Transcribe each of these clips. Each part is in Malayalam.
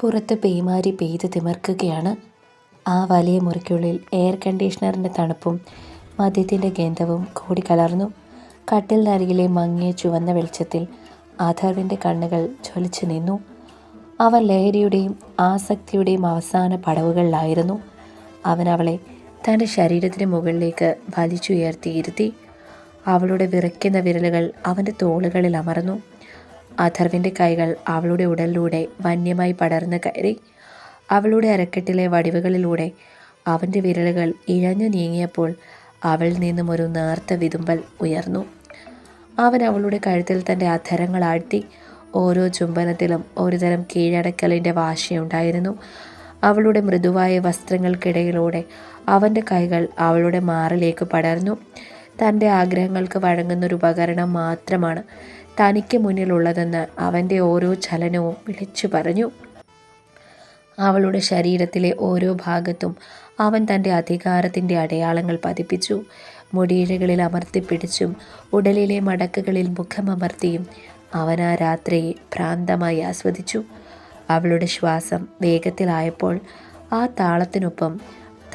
പുറത്ത് പേമാരി പെയ്ത് തിമർക്കുകയാണ്. ആ വലിയ മുറിക്കുള്ളിൽ എയർ കണ്ടീഷണറിന്റെ തണുപ്പും മദ്യത്തിന്റെ ഗന്ധവും കൂടി കലർന്നു. കട്ടിലിനരികിലെ മങ്ങിയ ചുവന്ന വെളിച്ചത്തിൽ അഥർവിന്റെ കണ്ണുകൾ ജ്വലിച്ചു നിന്നു. അവൻ ലഹരിയുടെയും ആസക്തിയുടെയും അവസാന പടവുകളിലായിരുന്നു. അവൻ അവളെ തന്റെ ശരീരത്തിന് മുകളിലേക്ക് വലിച്ചുയർത്തിയിരുത്തി. അവളുടെ വിറയ്ക്കുന്ന വിരലുകൾ അവന്റെ തോളുകളിൽ അമർന്നു. അഥർവിന്റെ കൈകൾ അവളുടെ ഉടലിലൂടെ വന്യമായി പടർന്ന് കയറി. അവളുടെ അരക്കെട്ടിലെ വടിവുകളിലൂടെ അവന്റെ വിരലുകൾ ഇഴഞ്ഞു നീങ്ങിയപ്പോൾ അവളിൽ നിന്നും ഒരു നേർത്ത വിതുമ്പൽ ഉയർന്നു. അവൻ അവളുടെ കഴുത്തിൽ തന്റെ അധരങ്ങൾ ആഴ്ത്തി ഓരോ ചുംബനത്തിലും ഒരുതരം കീഴടക്കലിന്റെ വാശിയുണ്ടായിരുന്നു അവളുടെ മൃദുവായ വസ്ത്രങ്ങൾക്കിടയിലൂടെ അവന്റെ കൈകൾ അവളുടെ മാറിലേക്ക് പടർന്നു. തന്റെ ആഗ്രഹങ്ങൾക്ക് വഴങ്ങുന്നൊരു ഉപകരണം മാത്രമാണ് തനിക്ക് മുന്നിലുള്ളതെന്ന് അവന്റെ ഓരോ ചലനവും വിളിച്ചു പറഞ്ഞു. അവളുടെ ശരീരത്തിലെ ഓരോ ഭാഗത്തും അവൻ തന്റെ അധികാരത്തിന്റെ അടയാളങ്ങൾ പതിപ്പിച്ചു. മുടിയിഴകളിൽ അമർത്തിപ്പിടിച്ചും ഉടലിലെ മടക്കുകളിൽ മുഖമമർത്തിയും അവൻ ആ രാത്രിയെ ഭ്രാന്തമായി ആസ്വദിച്ചു. അവളുടെ ശ്വാസം വേഗത്തിലായപ്പോൾ ആ താളത്തിനൊപ്പം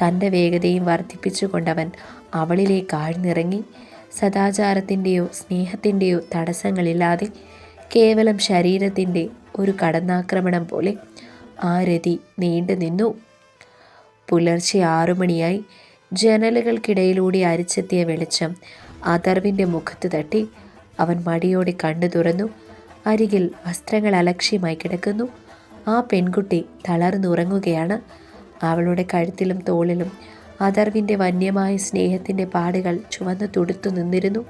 തന്റെ വേഗതയും വർദ്ധിപ്പിച്ചുകൊണ്ടവൻ അവളിലേക്ക് ആഴ്ന്നിറങ്ങി. സദാചാരത്തിന്റെയോ സ്നേഹത്തിന്റെയോ തടസ്സങ്ങളില്ലാതെ കേവലം ശരീരത്തിന്റെ ഒരു കടന്നാക്രമണം പോലെ ആ രതി നീണ്ടു നിന്നു. പുലർച്ചെ ആറുമണിയായി ജനലുകൾക്കിടയിലൂടെ അരിച്ചെത്തിയ വെളിച്ചം അതർവിന്റെ മുഖത്ത് തട്ടി അവൻ മടിയോടെ കണ്ണു തുറന്നു. അരികിൽ വസ്ത്രങ്ങൾ അലക്ഷ്യമായി കിടക്കുന്നു. ആ പെൺകുട്ടി തളർന്നുറങ്ങുകയാണ്. അവളുടെ കഴുത്തിലും തോളിലും അഥർവിന്റെ വന്യമായ സ്നേഹത്തിന്റെ പാടുകൾ ചുവന്ന് തുടുത്തു നിന്നിരുന്നു.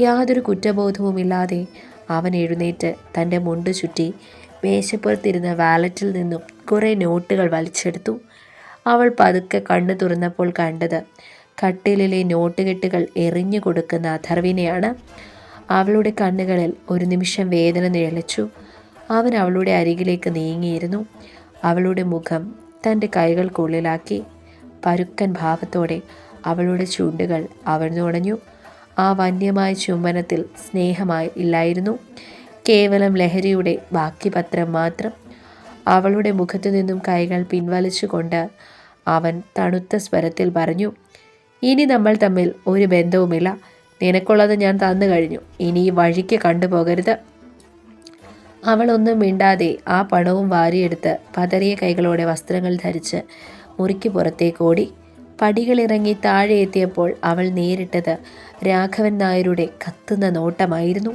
യാതൊരു കുറ്റബോധവുമില്ലാതെ അവൻ എഴുന്നേറ്റ് തന്റെ മുണ്ട് ചുറ്റി മേശപ്പുറത്തിരുന്ന വാലറ്റിൽ നിന്നും കുറേ നോട്ടുകൾ വലിച്ചെടുത്തു. അവൾ പതുക്കെ കണ്ണു തുറന്നപ്പോൾ കണ്ടത് കട്ടിലിലെ നോട്ടുകെട്ടുകൾ എറിഞ്ഞു കൊടുക്കുന്ന അഥർവിനെയാണ് അവളുടെ കണ്ണുകളിൽ ഒരു നിമിഷം വേദന നിഴലിച്ചു. അവൻ അവളുടെ അരികിലേക്ക് നീങ്ങിയിരുന്നു. അവളുടെ മുഖം തന്റെ കൈകൾക്കുള്ളിലാക്കി. പരുക്കൻ ഭാവത്തോടെ അവളുടെ ചുണ്ടുകൾ അവൾ നുണഞ്ഞു ആ വന്യമായ ചുംബനത്തിൽ സ്നേഹമായി ഇല്ലായിരുന്നു. കേവലം ലഹരിയുടെ ബാക്കി പത്രം മാത്രം. അവളുടെ മുഖത്തു നിന്നും കൈകൾ പിൻവലിച്ചുകൊണ്ട് അവൻ തണുത്ത സ്വരത്തിൽ പറഞ്ഞു ഇനി നമ്മൾ തമ്മിൽ ഒരു ബന്ധവുമില്ല. നിനക്കുള്ളത് ഞാൻ തന്നു കഴിഞ്ഞു. ഇനി ഈ വഴിക്ക് കണ്ടുപോകരുത്. അവളൊന്നും മിണ്ടാതെ ആ പണവും വാരിയെടുത്ത് പതറിയ കൈകളോടെ വസ്ത്രങ്ങൾ ധരിച്ച് മുറിക്ക് പുറത്തേക്ക് ഓടി പടികളിറങ്ങി താഴെ എത്തിയപ്പോൾ അവൾ നേരിട്ടത് രാഘവൻ നായരുടെ കത്തുന്ന നോട്ടമായിരുന്നു.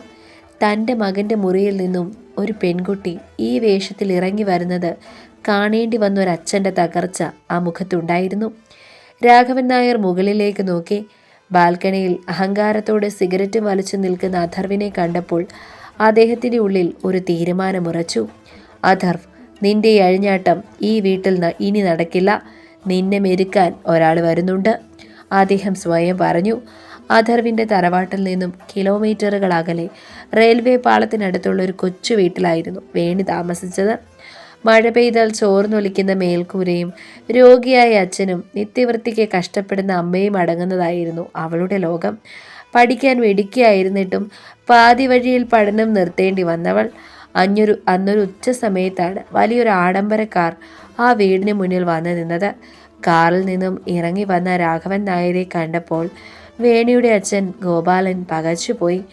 തന്റെ മകന്റെ മുറിയിൽ നിന്നും ഒരു പെൺകുട്ടി ഈ വേഷത്തിൽ ഇറങ്ങി വരുന്നത് കാണേണ്ടി വന്ന ഒരച്ഛന്റെ തകർച്ച ആ മുഖത്തുണ്ടായിരുന്നു. രാഘവൻ നായർ മുകളിലേക്ക് നോക്കി. ബാൽക്കണിയിൽ അഹങ്കാരത്തോടെ സിഗരറ്റ് വലിച്ചു നിൽക്കുന്ന അഥർവിനെ കണ്ടപ്പോൾ അദ്ദേഹത്തിന്റെ ഉള്ളിൽ ഒരു തീരുമാനമുറച്ചു. അഥർവ് നിന്റെ ഈ അഴിഞ്ഞാട്ടം ഈ വീട്ടിൽ നിന്ന് ഇനി നടക്കില്ല. നിന്നെ മെരുക്കാൻ ഒരാൾ വരുന്നുണ്ട്. അദ്ദേഹം സ്വയം പറഞ്ഞു അഥർവിന്റെ തറവാട്ടിൽ നിന്നും കിലോമീറ്ററുകൾ അകലെ റെയിൽവേ പാളത്തിനടുത്തുള്ള ഒരു കൊച്ചു വീട്ടിലായിരുന്നു വേണി താമസിച്ചത്. മഴ പെയ്താൽ ചോർന്നൊലിക്കുന്ന മേൽക്കൂരയും രോഗിയായ അച്ഛനും നിത്യവൃത്തിക്ക് കഷ്ടപ്പെടുന്ന അമ്മയും അടങ്ങുന്നതായിരുന്നു അവളുടെ ലോകം. പഠിക്കാൻ വെടിക്കായിരുന്നിട്ടും പാതി വഴിയിൽ പഠനം നിർത്തേണ്ടി വന്നവൾ. അഞ്ഞൊരു അന്നൊരു ഉച്ച സമയത്താണ് വലിയൊരു ആഡംബര കാർ ആ വീടിന് മുന്നിൽ വന്നു നിന്നത്. കാറിൽ നിന്നും ഇറങ്ങി വന്ന രാഘവൻ നായരെ കണ്ടപ്പോൾ വേണിയുടെ അച്ഛൻ ഗോപാലൻ പകച്ചുപോയി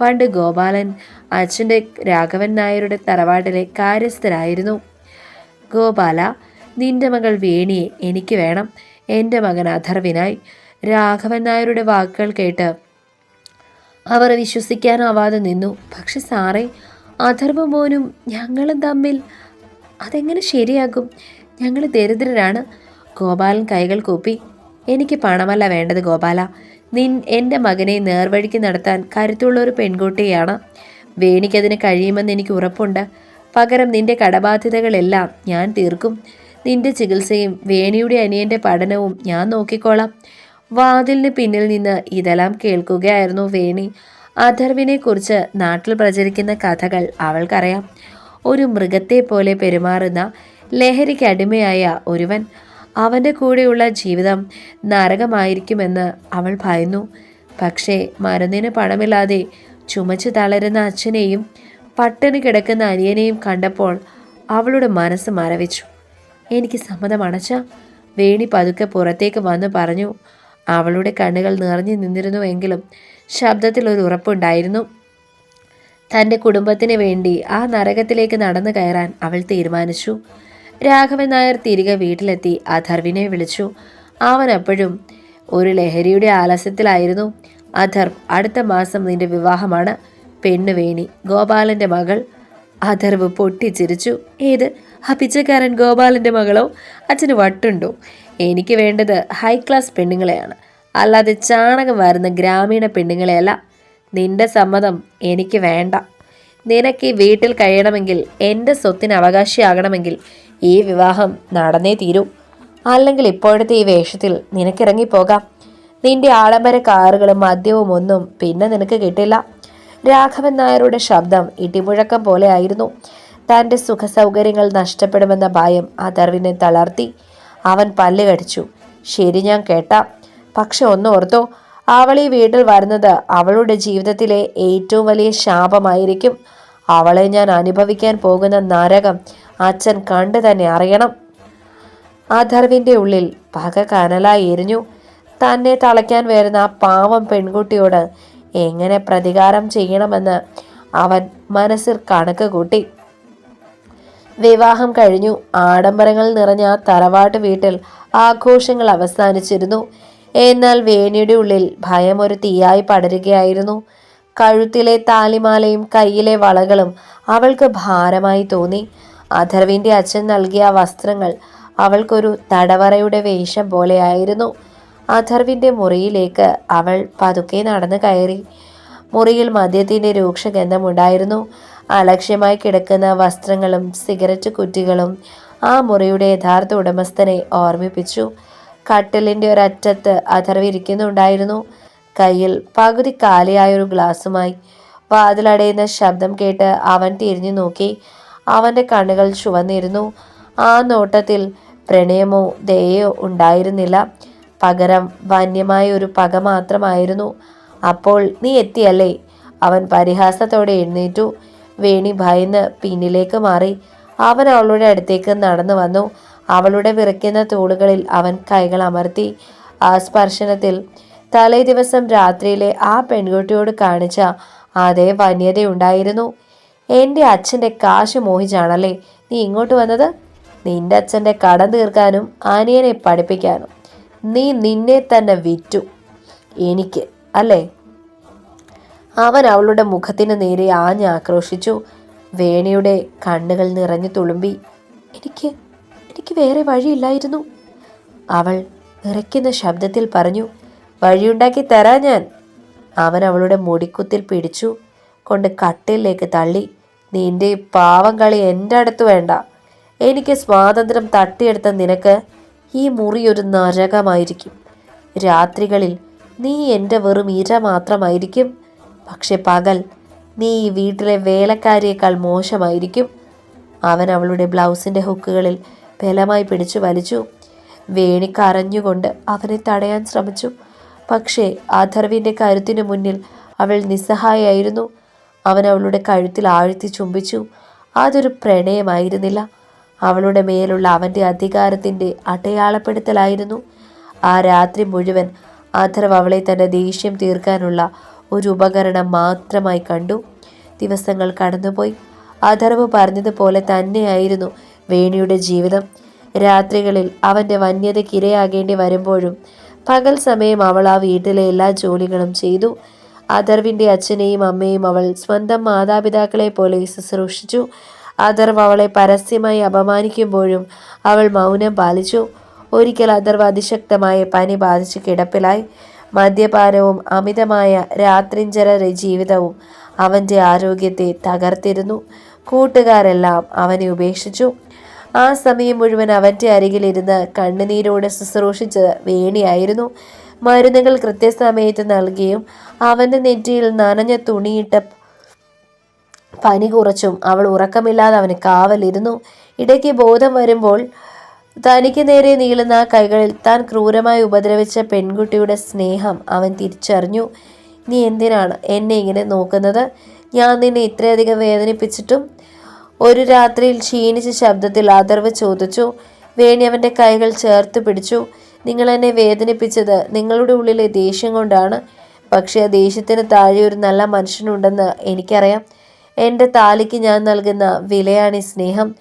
പണ്ട് ഗോപാലൻ അച്ഛന്റെ രാഘവൻ നായരുടെ തറവാട്ടിലെ കാര്യസ്ഥരായിരുന്നു ഗോപാല നിന്റെ മകൾ വേണിയെ എനിക്ക് വേണം. എന്റെ മകൻ അഥർവിനായി. രാഘവൻ നായരുടെ വാക്കുകൾ കേട്ട് അവർ വിശ്വസിക്കാനാവാതെ നിന്നു. പക്ഷെ സാറേ അഥർവ മോനും ഞങ്ങളും തമ്മിൽ അതെങ്ങനെ ശരിയാകും? ഞങ്ങൾ ദരിദ്രരാണ്. ഗോപാലൻ കൈകൾ കൂപ്പി എനിക്ക് പണമല്ല വേണ്ടത് ഗോപാല. നിൻ എന്റെ മകനെ നേർവഴിക്ക് നടത്താൻ കരുത്തുള്ള ഒരു പെൺകുട്ടിയാണ്. വേണിക്കതിന് കഴിയുമെന്ന് എനിക്ക് ഉറപ്പുണ്ട്. പകരം നിന്റെ കടബാധ്യതകളെല്ലാം ഞാൻ തീർക്കും. നിന്റെ ചികിത്സയും വേണിയുടെ അനിയന്റെ പഠനവും ഞാൻ നോക്കിക്കോളാം. വാതിലിന് പിന്നിൽ നിന്ന് ഇതെല്ലാം കേൾക്കുകയായിരുന്നു വേണി. അഥർവിനെ കുറിച്ച് നാട്ടിൽ പ്രചരിക്കുന്ന കഥകൾ അവൾക്കറിയാം. ഒരു മൃഗത്തെ പോലെ പെരുമാറുന്ന ലഹരിക്ക് അടിമയായ ഒരുവൻ അവന്റെ കൂടെയുള്ള ജീവിതം നരകമായിരിക്കുമെന്ന് അവൾ ഭയന്നു. പക്ഷേ മരുന്നിന് പണമില്ലാതെ ചുമച്ചു തളരുന്ന അച്ഛനെയും പട്ടിണി കിടക്കുന്ന അനിയനെയും കണ്ടപ്പോൾ അവളുടെ മനസ്സ് മരവിച്ചു. എനിക്ക് സമ്മതമണച്ച വേണി പതുക്കെ പുറത്തേക്ക് വന്ന് പറഞ്ഞു. അവളുടെ കണ്ണുകൾ നിറഞ്ഞു നിന്നിരുന്നുവെങ്കിലും ശബ്ദത്തിൽ ഒരു ഉറപ്പുണ്ടായിരുന്നു. തന്റെ കുടുംബത്തിന് വേണ്ടി ആ നരകത്തിലേക്ക് നടന്നു കയറാൻ അവൾ തീരുമാനിച്ചു. രാഘവൻ നായർ തിരികെ വീട്ടിലെത്തി അഥർവിനെ വിളിച്ചു. അവൻ അപ്പോഴും ഒരു ലഹരിയുടെ ആലസ്യത്തിലായിരുന്നു. അഥർ അടുത്ത മാസം നിന്റെ വിവാഹമാണ് പെണ്ണുവേണി ഗോപാലന്റെ മകൾ അഥർവ് പൊട്ടിച്ചിരിച്ചു. ഏത്? ആ പിച്ചക്കാരൻ ഗോപാലന്റെ മകളോ? അച്ഛന് വട്ടുണ്ടോ? എനിക്ക് വേണ്ടത് ഹൈ ക്ലാസ് പെണ്ണുങ്ങളെയാണ്. അല്ലാതെ ചാണകം വരുന്ന ഗ്രാമീണ പെണ്ണുങ്ങളെയല്ല. നിന്റെ സമ്മതം എനിക്ക് വേണ്ട. നിനക്ക് ഈ വീട്ടിൽ കഴിയണമെങ്കിൽ എന്റെ സ്വത്തിന് അവകാശിയാകണമെങ്കിൽ ഈ വിവാഹം നടന്നേ തീരൂ. അല്ലെങ്കിൽ ഇപ്പോഴത്തെ ഈ വേഷത്തിൽ നിനക്കിറങ്ങിപ്പോകാം. നിന്റെ ആഡംബര കാറുകളും മദ്യവും ഒന്നും പിന്നെ നിനക്ക് കിട്ടില്ല. രാഘവൻ നായരുടെ ശബ്ദം ഇടിമുഴക്കം പോലെ ആയിരുന്നു. തന്റെ സുഖസൗകര്യങ്ങൾ നഷ്ടപ്പെടുമെന്ന ഭയം അതർവിനെ തളർത്തി. അവൻ പല്ല് കടിച്ചു. ശരി ഞാൻ കേട്ടാം. പക്ഷെ ഒന്ന് ഓർത്തോ അവൾ ഈ വീട്ടിൽ വരുന്നത് അവളുടെ ജീവിതത്തിലെ ഏറ്റവും വലിയ ശാപമായിരിക്കും. അവളെ ഞാൻ അനുഭവിക്കാൻ പോകുന്ന നരകം അച്ഛൻ കണ്ടു തന്നെ അറിയണം. അഥർവിന്റെ ഉള്ളിൽ പക കനലായി എരിഞ്ഞു. തന്നെ തളയ്ക്കാൻ വരുന്ന ആ പാവം പെൺകുട്ടിയോട് എങ്ങനെ പ്രതികാരം ചെയ്യണമെന്ന് അവൻ മനസ്സിൽ കണക്ക് കൂട്ടി. വിവാഹം കഴിഞ്ഞു. ആഡംബരങ്ങൾ നിറഞ്ഞ തറവാട്ട് വീട്ടിൽ ആഘോഷങ്ങൾ അവസാനിച്ചിരുന്നു. എന്നാൽ വേണിയുടെ ഉള്ളിൽ ഭയം ഒരു തീയായി പടരുകയായിരുന്നു. കഴുത്തിലെ താലിമാലയും കയ്യിലെ വളകളും അവൾക്ക് ഭാരമായി തോന്നി. അഥർവിന്റെ അച്ഛൻ നൽകിയ വസ്ത്രങ്ങൾ അവൾക്കൊരു തടവറയുടെ വേഷം പോലെയായിരുന്നു. അഥർവിന്റെ മുറിയിലേക്ക് അവൾ പതുക്കെ നടന്നു കയറി. മുറിയിൽ മദ്യത്തിന്റെ രൂക്ഷഗന്ധമുണ്ടായിരുന്നു അലക്ഷ്യമായി കിടക്കുന്ന വസ്ത്രങ്ങളും സിഗരറ്റ് കുറ്റികളും ആ മുറിയുടെ യഥാർത്ഥ ഉടമസ്ഥനെ ഓർമ്മിപ്പിച്ചു. കട്ടിലിന്റെ ഒരറ്റത്ത് അഥർവ് ഇരിക്കുന്നുണ്ടായിരുന്നു. കയ്യിൽ പകുതി കാലിയായൊരു ഗ്ലാസുമായി വാതിലടയുന്ന ശബ്ദം കേട്ട് അവൻ തിരിഞ്ഞു നോക്കി. അവന്റെ കണ്ണുകൾ ചുവന്നിരുന്നു. ആ നോട്ടത്തിൽ പ്രണയമോ ദയയോ ഉണ്ടായിരുന്നില്ല. പകരം വന്യമായ ഒരു പക മാത്രമായിരുന്നു. അപ്പോൾ നീ എത്തിയല്ലേ അവൻ പരിഹാസത്തോടെ എഴുന്നേറ്റു. വേണി ഭയന്ന് പിന്നിലേക്ക് മാറി. അവൻ അവളുടെ അടുത്തേക്ക് നടന്നു വന്നു. അവളുടെ വിറയ്ക്കുന്ന തോളുകളിൽ അവൻ കൈകൾ അമർത്തി. ആ സ്പർശനത്തിൽ തലേ ദിവസം രാത്രിയിലെ ആ പെൺകുട്ടിയോട് കാണിച്ച അതേ വന്യതയുണ്ടായിരുന്നു. എന്റെ അച്ഛന്റെ കാശ് മോഹിച്ചാണല്ലേ നീ ഇങ്ങോട്ട് വന്നത്? നിന്റെ അച്ഛന്റെ കടം തീർക്കാനും അനിയനെ പഠിപ്പിക്കാനും. നീ നിന്നെ തന്നെ വിറ്റു. എനിക്ക് അല്ലേ? അവൻ അവളുടെ മുഖത്തിന് നേരെ ആഞ്ഞ് ആക്രോശിച്ചു വേണിയുടെ കണ്ണുകൾ നിറഞ്ഞു തുളുമ്പി. എനിക്ക് എനിക്ക് വേറെ വഴിയില്ലായിരുന്നു. അവൾ വിറയ്ക്കുന്ന ശബ്ദത്തിൽ പറഞ്ഞു വഴിയുണ്ടാക്കി തരാ ഞാൻ. അവൻ അവളുടെ മുടിക്കുത്തിൽ പിടിച്ചു കൊണ്ട് കട്ടിലേക്ക് തള്ളി നിന്റെ ഈ പാവം കളി എന്റെ അടുത്ത് വേണ്ട. എനിക്ക് സ്വാതന്ത്ര്യം തട്ടിയെടുത്ത നിനക്ക് ഈ മുറി ഒരു നരകമായിരിക്കും. രാത്രികളിൽ നീ എന്റെ വെറും ഇര മാത്രമായിരിക്കും. പക്ഷെ പകൽ നീ ഈ വീട്ടിലെ വേലക്കാരിയേക്കാൾ മോശമായിരിക്കും. അവൻ അവളുടെ ബ്ലൗസിന്റെ ഹുക്കുകളിൽ ബലമായി പിടിച്ചു വലിച്ചു. വേണി കരഞ്ഞുകൊണ്ട് അവനെ തടയാൻ ശ്രമിച്ചു. പക്ഷേ അഥർവിന്റെ കരുത്തിനു മുന്നിൽ അവൾ നിസ്സഹായായിരുന്നു. അവൻ അവളുടെ കഴുത്തിൽ ആഴ്ത്തി ചുംബിച്ചു. അതൊരു പ്രണയമായിരുന്നില്ല. അവളുടെ മേലുള്ള അവന്റെ അധികാരത്തിന്റെ അടയാളപ്പെടുത്തലായിരുന്നു. ആ രാത്രി മുഴുവൻ അഥർവ് അവളെ തന്റെ ദേഷ്യം തീർക്കാനുള്ള ഒരു ഉപകരണം മാത്രമായി കണ്ടു. ദിവസങ്ങൾ കടന്നുപോയി. അഥർവ് പറഞ്ഞതുപോലെ തന്നെയായിരുന്നു വേണിയുടെ ജീവിതം. രാത്രികളിൽ അവന്റെ വന്യതയ്ക്ക് ഇരയാകേണ്ടി വരുമ്പോഴും പകൽ സമയം അവൾ ആ വീട്ടിലെ എല്ലാ ജോലികളും ചെയ്തു. അഥർവിന്റെ അച്ഛനെയും അമ്മയും അവൾ സ്വന്തം മാതാപിതാക്കളെ പോലെ ശുശ്രൂഷിച്ചു. അഥർവ് അവളെ പരസ്യമായി അപമാനിക്കുമ്പോഴും അവൾ മൗനം പാലിച്ചു. ഒരിക്കൽ അഥർവ് അതിശക്തമായ പനി ബാധിച്ച് കിടപ്പിലായി. മദ്യപാനവും അമിതമായ രാത്രിഞ്ചര ജീവിതവും അവന്റെ ആരോഗ്യത്തെ തകർത്തിരുന്നു. കൂട്ടുകാരെല്ലാം അവനെ ഉപേക്ഷിച്ചു. ആ സമയം മുഴുവൻ അവന്റെ അരികിലിരുന്ന് കണ്ണുനീരോടെ ശുശ്രൂഷിച്ചത് വേണിയായിരുന്നു. മരുന്നുകൾ കൃത്യസമയത്ത് നൽകിയും അവന്റെ നെറ്റിയിൽ നനഞ്ഞ തുണിയിട്ട പനി കുറച്ചും അവൾ ഉറക്കമില്ലാതെ അവന് കാവലിരുന്നു. ഇടയ്ക്ക് ബോധം വരുമ്പോൾ തനിക്ക് നേരെ നീളുന്ന ആ കൈകളിൽ താൻ ക്രൂരമായി ഉപദ്രവിച്ച പെൺകുട്ടിയുടെ സ്നേഹം അവൻ തിരിച്ചറിഞ്ഞു. നീ എന്തിനാണ് എന്നെ ഇങ്ങനെ നോക്കുന്നത്? ഞാൻ നിന്നെ ഇത്രയധികം വേദനിപ്പിച്ചിട്ടും ഒരു രാത്രിയിൽ ക്ഷീണിച്ച ശബ്ദത്തിൽ ആദർവ് ചോദിച്ചു. വേണി അവന്റെ കൈകൾ ചേർത്ത് പിടിച്ചു. നിങ്ങൾ എന്നെ വേദനിപ്പിച്ചത് നിങ്ങളുടെ ഉള്ളിലെ ദേഷ്യം കൊണ്ടാണ്. പക്ഷേ ആ ദേഷ്യത്തിന് താഴെ ഒരു നല്ല മനുഷ്യനുണ്ടെന്ന് എനിക്കറിയാം. എന്റെ താലിക്ക് ഞാൻ നൽകുന്ന വിലയാണ് ഈ സ്നേഹം.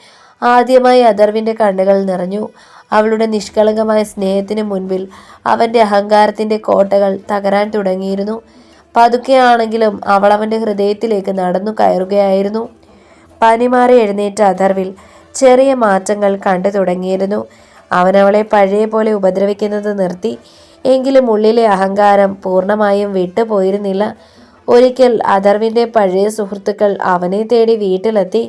ആദ്യമായി അദർവിന്റെ കണ്ണുകൾ നിറഞ്ഞു. അവളുടെ നിഷ്കളങ്കമായ സ്നേഹത്തിന് മുൻപിൽ അവന്റെ അഹങ്കാരത്തിന്റെ കോട്ടകൾ തകരാൻ തുടങ്ങിയിരുന്നു. പതുക്കെയാണെങ്കിലും അവൾ അവന്റെ ഹൃദയത്തിലേക്ക് നടന്നു കയറുകയായിരുന്നു. പനിമാറി എഴുന്നേറ്റ അഥർവിൽ ചെറിയ മാറ്റങ്ങൾ കണ്ടു തുടങ്ങിയിരുന്നു. അവൻ അവളെ പഴയ പോലെ ഉപദ്രവിക്കുന്നത് നിർത്തി. എങ്കിലും ഉള്ളിലെ അഹങ്കാരം പൂർണമായും വിട്ടുപോയിരുന്നില്ല. ഒരിക്കൽ അഥർവിന്റെ പഴയ സുഹൃത്തുക്കൾ അവനെ തേടി വീട്ടിലെത്തി.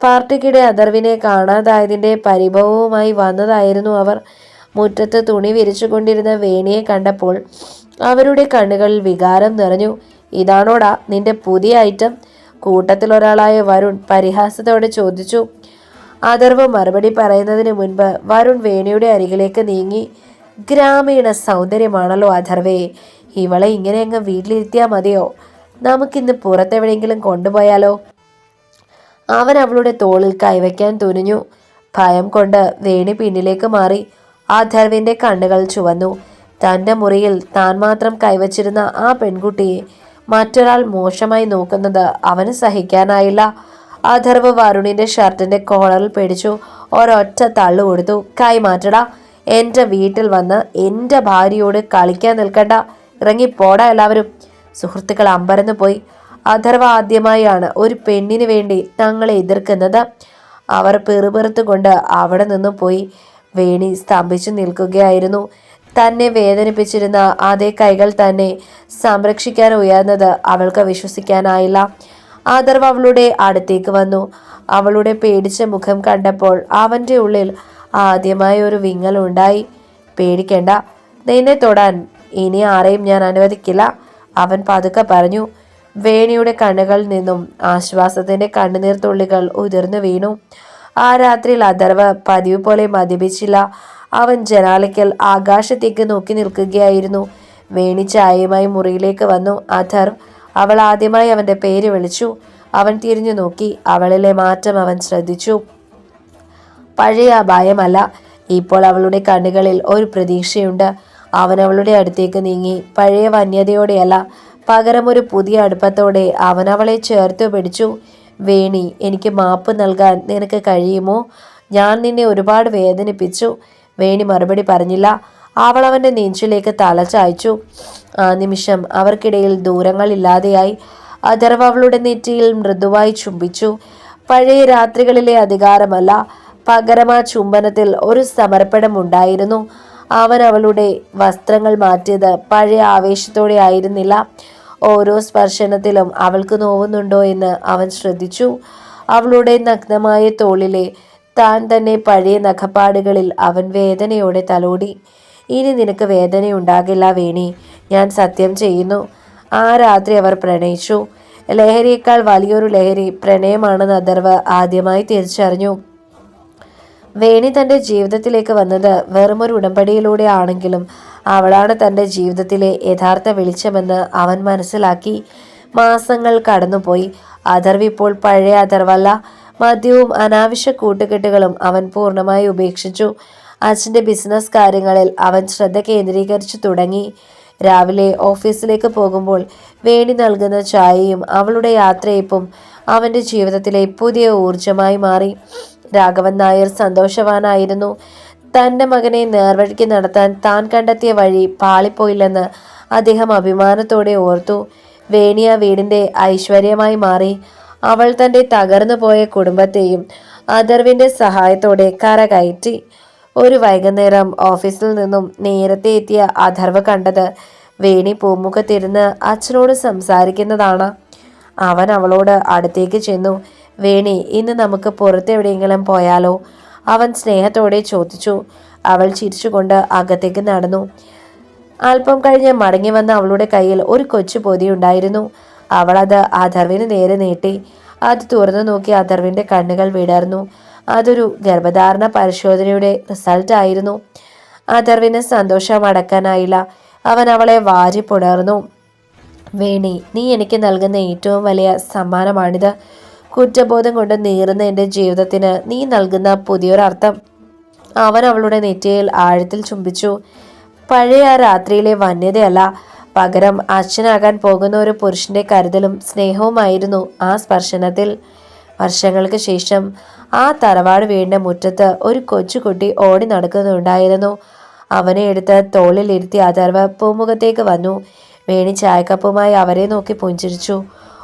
പാർട്ടിക്കിടെ അഥർവിനെ കാണാതായതിന്റെ പരിഭവവുമായി വന്നതായിരുന്നു അവർ. മുറ്റത്ത് തുണി വിരിച്ചുകൊണ്ടിരുന്ന വേണിയെ കണ്ടപ്പോൾ അവരുടെ കണ്ണുകളിൽ വികാരം നിറഞ്ഞു. ഇതാണോടാ നിന്റെ പുതിയ ഐറ്റം? കൂട്ടത്തിൽ ഒരാളായ വരുൺ പരിഹാസത്തോടെ ചോദിച്ചു. അഥർവ് മറുപടി പറയുന്നതിന് മുൻപ് വരുൺ വേണിയുടെ അരികിലേക്ക് നീങ്ങി ഗ്രാമീണ സൗന്ദര്യമാണല്ലോ അഥർവേ ഇവളെ ഇങ്ങനെ അങ്ങ് വീട്ടിലിരുത്തിയാൽ മതിയോ? നമുക്കിന്ന് പുറത്തെവിടെയെങ്കിലും കൊണ്ടുപോയാലോ? അവൻ അവളുടെ തോളിൽ കൈവയ്ക്കാൻ തുനിഞ്ഞു. ഭയം കൊണ്ട് വേണി പിന്നിലേക്ക് മാറി. അഥർവിന്റെ കണ്ണുകൾ ചുവന്നു. തന്റെ മുറിയിൽ താൻ മാത്രം കൈവച്ചിരുന്ന ആ പെൺകുട്ടിയെ മറ്റൊരാൾ മോശമായി നോക്കുന്നത് അവന് സഹിക്കാനായില്ല. അഥർവ് വരുണിന്റെ ഷർട്ടിന്റെ കോളറിൽ പിടിച്ചു. ഒരൊറ്റ തള്ളു കൊടുത്തു. കൈ മാറ്റടാ എന്റെ വീട്ടിൽ വന്ന് എന്റെ ഭാര്യയോട് കളിക്കാൻ നിൽക്കണ്ട. ഇറങ്ങിപ്പോടാ എല്ലാവരും. സുഹൃത്തുക്കൾ അമ്പരന്ന് പോയി. അഥർവ ആദ്യമായാണ് ഒരു പെണ്ണിന് വേണ്ടി തങ്ങളെ എതിർക്കുന്നത്. അവർ പെറുപെറുത്തുകൊണ്ട് അവിടെ നിന്നും പോയി. വേണി സ്തംഭിച്ചു നിൽക്കുകയായിരുന്നു. തന്നെ വേദനിപ്പിച്ചിരുന്ന അതേ കൈകൾ തന്നെ സംരക്ഷിക്കാൻ ഉയർന്നത് അവൾക്ക് വിശ്വസിക്കാനായില്ല. ആദർവ് അവളുടെ അടുത്തേക്ക് വന്നു. അവളുടെ പേടിച്ച മുഖം കണ്ടപ്പോൾ അവന്റെ ഉള്ളിൽ ആദ്യമായ ഒരു വിങ്ങൽ ഉണ്ടായി. പേടിക്കേണ്ട നിന്നെ തൊടാൻ ഇനി ആരെയും ഞാൻ അനുവദിക്കില്ല അവൻ പതുക്കെ പറഞ്ഞു. വേണിയുടെ കണ്ണുകളിൽ നിന്നും ആശ്വാസത്തിന്റെ കണ്ണുനീർ തുള്ളികൾ ഉതിർന്നു വീണു. ആ രാത്രിയിൽ അഥർവ് പതിവ് പോലെ മദ്യപിച്ചില്ല. അവൻ ജനാലയ്ക്കൽ ആകാശത്തേക്ക് നോക്കി നിൽക്കുകയായിരുന്നു. വേണി ചായയുമായി മുറിയിലേക്ക് വന്നു. അഥർവ് അവൾ ആദ്യമായി അവന്റെ പേര് വിളിച്ചു. അവൻ തിരിഞ്ഞു നോക്കി. അവളിലെ മാറ്റം അവൻ ശ്രദ്ധിച്ചു. പഴയ അപായമല്ല. ഇപ്പോൾ അവളുടെ കണ്ണുകളിൽ ഒരു പ്രതീക്ഷയുണ്ട്. അവൻ അവളുടെ അടുത്തേക്ക് നീങ്ങി. പഴയ വന്യതയോടെയല്ല. പകരം ഒരു പുതിയ അടുപ്പത്തോടെ അവൻ അവളെ ചേർത്ത് പിടിച്ചു. വേണി എനിക്ക് മാപ്പ് നൽകാൻ നിനക്ക് കഴിയുമോ? ഞാൻ നിന്നെ ഒരുപാട് വേദനിപ്പിച്ചു. വേണി മറുപടി പറഞ്ഞില്ല. അവൾ അവന്റെ നെഞ്ചിലേക്ക് തല ചായ്ച്ചു ആ നിമിഷം അവർക്കിടയിൽ ദൂരങ്ങളില്ലാതെയായി അഥർവ് അവളുടെ നെറ്റിയിൽ മൃദുവായി ചുംബിച്ചു. പഴയ രാത്രികളിലെ അധികാരമല്ല പകരം ആ ചുംബനത്തിൽ ഒരു സമർപ്പണം ഉണ്ടായിരുന്നു അവൻ അവളുടെ വസ്ത്രങ്ങൾ മാറ്റിയത് പഴയ ആവേശത്തോടെ ആയിരുന്നില്ല. ഓരോ സ്പർശനത്തിലും അവൾക്ക് നോവുന്നുണ്ടോ എന്ന് അവൻ ശ്രദ്ധിച്ചു. അവളുടെ നഗ്നമായ തോളിലെ താൻ തന്നെ പഴയ നഖപ്പാടുകളിൽ അവൻ വേദനയോടെ തലോടി. ഇനി നിനക്ക് വേദനയുണ്ടാകില്ല വേണി. ഞാൻ സത്യം ചെയ്യുന്നു. ആ രാത്രി അവർ പ്രണയിച്ചു. ലഹരിയേക്കാൾ വലിയൊരു ലഹരി പ്രണയമാണെന്ന് അഥർവ് ആദ്യമായി തിരിച്ചറിഞ്ഞു. വേണി തന്റെ ജീവിതത്തിലേക്ക് വന്നത് വെറുമൊരു ഉടമ്പടിയിലൂടെ ആണെങ്കിലും അവളാണ് തന്റെ ജീവിതത്തിലെ യഥാർത്ഥ വെളിച്ചമെന്ന് അവൻ മനസ്സിലാക്കി. മാസങ്ങൾ കടന്നുപോയി. അഥർവ് ഇപ്പോൾ പഴയ അഥർവല്ല മദ്യവും അനാവശ്യ കൂട്ടുകെട്ടുകളും അവൻ പൂർണമായി ഉപേക്ഷിച്ചു. അച്ഛന്റെ ബിസിനസ് കാര്യങ്ങളിൽ അവൻ ശ്രദ്ധ കേന്ദ്രീകരിച്ചു തുടങ്ങി. രാവിലെ ഓഫീസിലേക്ക് പോകുമ്പോൾ വേണി നൽകുന്ന ചായയും അവളുടെ യാത്രയപ്പും അവന്റെ ജീവിതത്തിലെ പുതിയ ഊർജമായി മാറി. രാഘവൻ നായർ സന്തോഷവാനായിരുന്നു. തന്റെ മകനെ നേർവഴിക്ക് നടത്താൻ താൻ കണ്ടെത്തിയ വഴി പാളിപ്പോയില്ലെന്ന് അദ്ദേഹം അഭിമാനത്തോടെ ഓർത്തു. വേണിയ വീടിന്റെ ഐശ്വര്യമായി മാറി. അവൾ തന്റെ തകർന്നു പോയ കുടുംബത്തെയും അഥർവിന്റെ സഹായത്തോടെ കരകയറ്റി ഒരു വൈകുന്നേരം ഓഫീസിൽ നിന്നും നേരത്തെ എത്തിയ അഥർവ് കണ്ടത് വേണി പൂമുഖത്തിരുന്ന് അച്ഛനോട് സംസാരിക്കുന്നതാണ്. അവൻ അവളോട് അടുത്തേക്ക് ചെന്നു വേണി ഇന്ന് നമുക്ക് പുറത്തെവിടെയെങ്കിലും പോയാലോ? അവൻ സ്നേഹത്തോടെ ചോദിച്ചു. അവൾ ചിരിച്ചുകൊണ്ട് അകത്തേക്ക് നടന്നു. അല്പം കഴിഞ്ഞ് മടങ്ങി വന്ന അവളുടെ കയ്യിൽ ഒരു കൊച്ചു പൊതിയുണ്ടായിരുന്നു അവൾ അത് അഥർവിന് നേരെ നീട്ടി. അത് തുറന്നു നോക്കി അഥർവിന്റെ കണ്ണുകൾ വിടർന്നു. അതൊരു ഗർഭധാരണ പരിശോധനയുടെ റിസൾട്ട് ആയിരുന്നു. അഥർവിന് സന്തോഷം അടക്കാനായില്ല. അവൻ അവളെ വാരി പുണർന്നു. വേണി നീ എനിക്ക് നൽകുന്ന ഏറ്റവും വലിയ സമ്മാനമാണിത്. കുറ്റബോധം കൊണ്ട് നീറുന്ന എന്റെ ജീവിതത്തിന് നീ നൽകുന്ന പുതിയൊരർത്ഥം അവൻ അവളുടെ നെറ്റിയിൽ ആഴത്തിൽ ചുംബിച്ചു. പഴയ ആ രാത്രിയിലെ വന്യതയല്ല. പകരം അച്ഛനാകാൻ പോകുന്ന ഒരു പുരുഷന്റെ കരുതലും സ്നേഹവുമായിരുന്നു ആ സ്പർശനത്തിൽ. വർഷങ്ങൾക്ക് ശേഷം ആ തറവാട് വീടിന്റെ മുറ്റത്ത് ഒരു കൊച്ചുകുട്ടി ഓടി നടക്കുന്നുണ്ടായിരുന്നു. അവനെ എടുത്ത് തോളിലിരുത്തി അഥർവ പൂമുഖത്തേക്ക് വന്നു. വേണി ചായക്കപ്പുമായി അവരെ നോക്കി പുഞ്ചിരിച്ചു.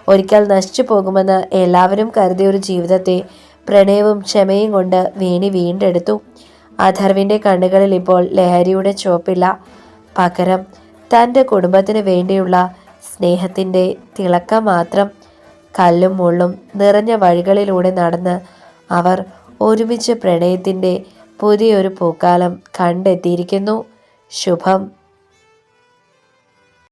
ഒരിക്കൽ നശിച്ചു പോകുമെന്ന് എല്ലാവരും കരുതിയ ഒരു ജീവിതത്തെ പ്രണയവും ക്ഷമയും കൊണ്ട് വേണി വീണ്ടെടുത്തു. അഥർവിന്റെ കണ്ണുകളിൽ ഇപ്പോൾ ലഹരിയുടെ ചുവപ്പില്ല. പകരം തന്റെ കുടുംബത്തിന് വേണ്ടിയുള്ള സ്നേഹത്തിന്റെ തിളക്കം മാത്രം കല്ലും മുള്ളും നിറഞ്ഞ വഴികളിലൂടെ നടന്ന് അവർ ഒരുമിച്ച് പ്രണയത്തിന്റെ പുതിയൊരു പൂക്കാലം കണ്ടെത്തിയിരിക്കുന്നു. ശുഭം.